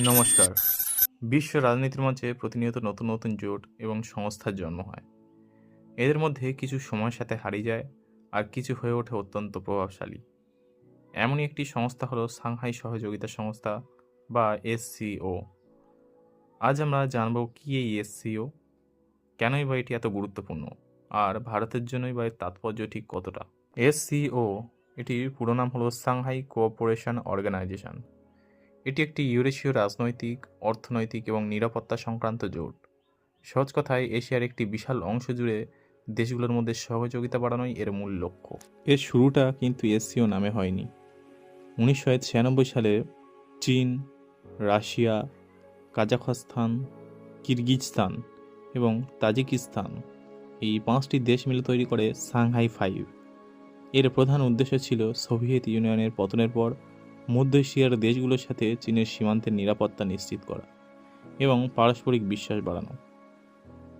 নমস্কার। বিশ্ব রাজনীতির মঞ্চে প্রতিনিয়ত নতুন নতুন জোট এবং সংস্থার জন্ম হয়। এদের মধ্যে কিছু সময়ের সাথে হারিয়ে যায় আর কিছু হয়ে ওঠে অত্যন্ত প্রভাবশালী। এমনই একটি সংস্থা হলো সাংহাই সহযোগিতা সংস্থা বা এসসিও আজ আমরা জানব কি এই এসসিও কেনই বা এটি এত গুরুত্বপূর্ণ? আর ভারতের জন্যই বা এর তাৎপর্য ঠিক কতটা? এসসিও এটির পুরো নাম হলো সাংহাই কোঅপারেশন অর্গানাইজেশন। এটি একটি ইউরেশীয় রাজনৈতিক, অর্থনৈতিক এবং নিরাপত্তা সংক্রান্ত জোট। সহজ কথায়, এশিয়ার একটি বিশাল অংশ জুড়ে দেশগুলোর মধ্যে সহযোগিতা বাড়ানোই এর মূল লক্ষ্য। এর শুরুটা কিন্তু এসসিও নামে হয়নি। উনিশশো ছিয়ানব্বই সালে চীন, রাশিয়া, কাজাখস্তান, কিরগিজস্তান এবং তাজিকিস্তান এই পাঁচটি দেশ মিলে তৈরি করে সাংহাই ফাইভ। এর প্রধান উদ্দেশ্য ছিল সোভিয়েত ইউনিয়নের পতনের পর মধ্য এশিয়ার দেশগুলোর সাথে চীনের সীমান্তের নিরাপত্তা নিশ্চিত করা এবং পারস্পরিক বিশ্বাস বাড়ানো।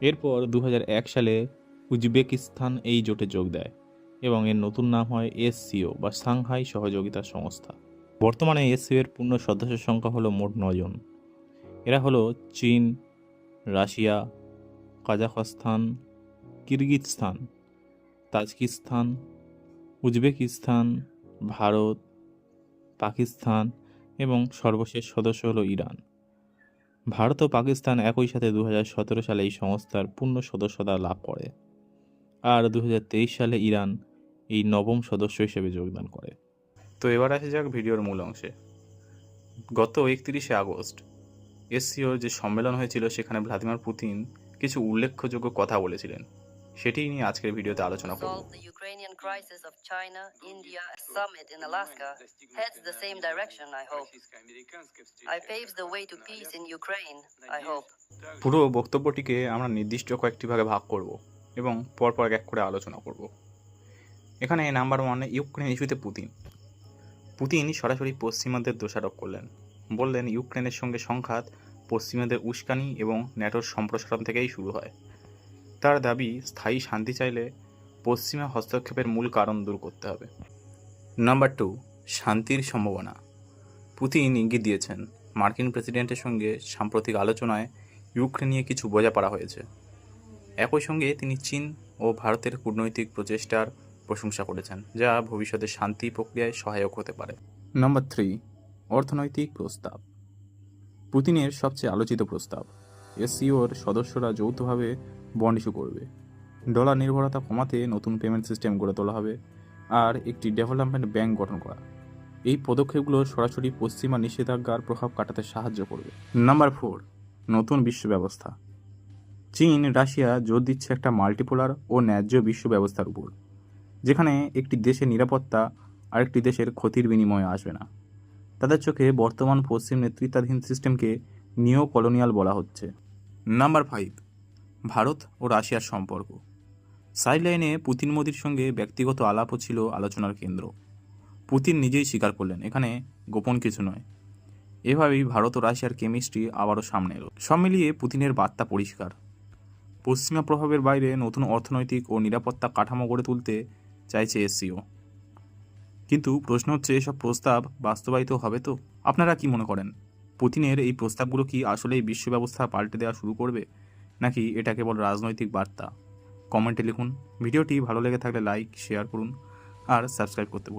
এরপর দু হাজার এক সালে উজবেকিস্তান এই জোটে যোগ দেয় এবং এর নতুন নাম হয় এসসিও বা সাংহাই সহযোগিতা সংস্থা। বর্তমানে এসসিও এর পূর্ণ সদস্যের সংখ্যা হলো মোট নজন এরা হলো চীন, Russia, Kazakhstan, Kyrgyzstan, Tajikistan, Uzbekistan, Bharat Pakistan এবং সর্বশেষ সদস্য হলো ইরান। ভারত ও পাকিস্তান একই সাথে দু হাজার সতেরো সালে এই সংস্থার পূর্ণ সদস্যতা লাভ করে আর দু হাজার তেইশ সালে ইরান এই নবম সদস্য হিসেবে যোগদান করে। তো এবার আসে যাক ভিডিওর মূল অংশে। গত একত্রিশে আগস্ট এসসিওর যে সম্মেলন হয়েছিল সেখানে ভ্লাদিমির পুতিন কিছু উল্লেখযোগ্য কথা বলেছিলেন। সেটিই নিয়ে আজকের ভিডিওতে আলোচনা করব। Crisis of China, India summit in Alaska heads the same direction, I hope. I paves the way to peace in Ukraine, I hope. পুরো বক্তব্যটিকে আমরা নির্দিষ্ট কয়েকটি ভাগে ভাগ করব এবং পরপর এক করে আলোচনা করব। এখানে নাম্বার ওয়ানে ইউক্রেন ইস্যুতে পুতিন। পুতিন সরাসরি পশ্চিমাদের দোষারোপ করলেন। বললেন ইউক্রেনের সঙ্গে সংঘাত পশ্চিমাদের উস্কানি এবং ন্যাটোর সম্প্রসারণ থেকেই শুরু হয়। তার দাবি স্থায়ী শান্তি চাইলে পশ্চিমা হস্তক্ষেপের মূল কারণ দূর করতে হবে। নাম্বার টু শান্তির সম্ভাবনা। পুতিন ইঙ্গিত দিয়েছেন মার্কিন প্রেসিডেন্টের সঙ্গে সাম্প্রতিক আলোচনায় ইউক্রেন নিয়ে কিছু বোঝাপড়া হয়েছে। একই সঙ্গে তিনি চীন ও ভারতের কূটনৈতিক প্রচেষ্টার প্রশংসা করেছেন যা ভবিষ্যতে শান্তি প্রক্রিয়ায় সহায়ক হতে পারে। নম্বর থ্রি অর্থনৈতিক প্রস্তাব। পুতিনের সবচেয়ে আলোচিত প্রস্তাব এসসিওর সদস্যরা যৌথভাবে বন্ড ইস্যু করবে। ডলার নির্ভরতা কমাতে নতুন পেমেন্ট সিস্টেম গড়ে তোলা হবে আর একটি ডেভেলপমেন্ট ব্যাংক গঠন করা। এই পদক্ষেপগুলো সরাসরি পশ্চিমা নিষেধাজ্ঞার প্রভাব কাটাতে সাহায্য করবে। নাম্বার ফোর নতুন বিশ্ব ব্যবস্থা। চীন, রাশিয়া জোর দিচ্ছে একটা মাল্টিপোলার ও ন্যায্য বিশ্ব ব্যবস্থার উপর, যেখানে একটি দেশের নিরাপত্তা আরেকটি দেশের ক্ষতির বিনিময়ে আসবে না। তাদের চোখে বর্তমান পশ্চিম নেতৃত্বাধীন সিস্টেমকে নিও কলোনিয়াল বলা হচ্ছে। নাম্বার ফাইভ ভারত ও রাশিয়ার সম্পর্ক। সাইডলাইনে পুতিন মোদির সঙ্গে ব্যক্তিগত আলাপও ছিল আলোচনার কেন্দ্র। পুতিন নিজেই স্বীকার করলেন, এখানে গোপন কিছু নয়। এভাবেই ভারত ও রাশিয়ার কেমিস্ট্রি আবারও সামনে এলো। সব মিলিয়ে পুতিনের বার্তা পরিষ্কার। পশ্চিমা প্রভাবের বাইরে নতুন অর্থনৈতিক ও নিরাপত্তা কাঠামো গড়ে তুলতে চাইছে এসসিও। কিন্তু প্রশ্ন হচ্ছে, এসব প্রস্তাব বাস্তবায়িত হবে তো? আপনারা কি মনে করেন? পুতিনের এই প্রস্তাবগুলো কি আসলেই বিশ্ব ব্যবস্থা পাল্টে দেওয়া শুরু করবে? নাকি এটা কেবল রাজনৈতিক বার্তা? কমেন্টে লিখুন ভিডিওটি ভালো লেগে থাকলে লাইক শেয়ার করুন আর সাবস্ক্রাইব করতে।